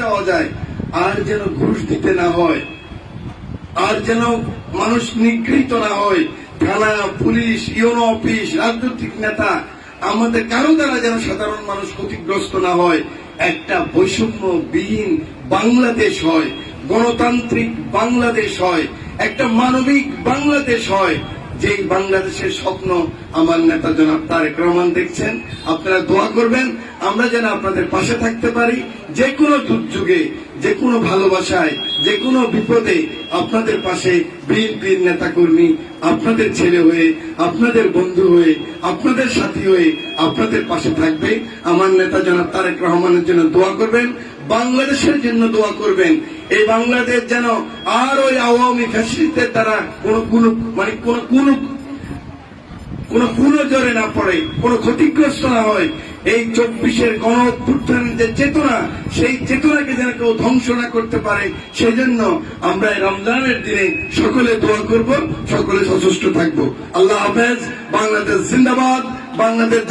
দেওয়া যায়। আর যেন ঘুষ দিতে না হয়, আর যেন মানুষ নিগৃহীত না হয়, থানা, পুলিশ, ইউনো অফিস, রাজনৈতিক নেতা, আমাদের কারও দ্বারা যেন সাধারণ মানুষ ক্ষতিগ্রস্ত না হয়, একটা বৈষম্যবিহীন বাংলাদেশ হয়, গণতান্ত্রিক বাংলাদেশ হয়, একটা মানবিক বাংলাদেশ হয়। যেই বাংলাদেশের স্বপ্ন আমার নেতা জনাব তারেক রহমান দেখছেন, আপনারা দোয়া করবেন, আমরা যেন আপনাদের পাশে থাকতে পারি। যে কোনো দুর্যোগে, যে কোনো ভালোবাসায়, যে কোনো বিপদে আপনাদের পাশে বিএনপির নেতা কর্মী আপনাদের ছেলে হয়ে, আপনাদের বন্ধু হয়ে, আপনাদের সাথী হয়ে আপনাদের পাশে থাকবে। আমার নেতা জনাব তারেক রহমানের জন্য দোয়া করবেন। বাংলাদেশের জন্য দোয়া করবেন। এই বাংলাদেশ যেন আর ওই আওয়ামী ফ্যাসিস্টদের দ্বারা কোনো কোনো মানে কোনো কোনো কোন জোরে না পড়ে, কোন ক্ষতিগ্রস্ত না হয়, এই চব্বিশের গণ অভ্যুত্থানের যে চেতনা, সেই চেতনাকে যেন কেউ ধ্বংস না করতে পারে, সেজন্য আমরা এই রমজানের দিনে সকলে দোয়া করব, সকলে সচেষ্ট থাকব। আল্লাহ হাফেজ, বাংলাদেশ জিন্দাবাদ, বাংলাদেশ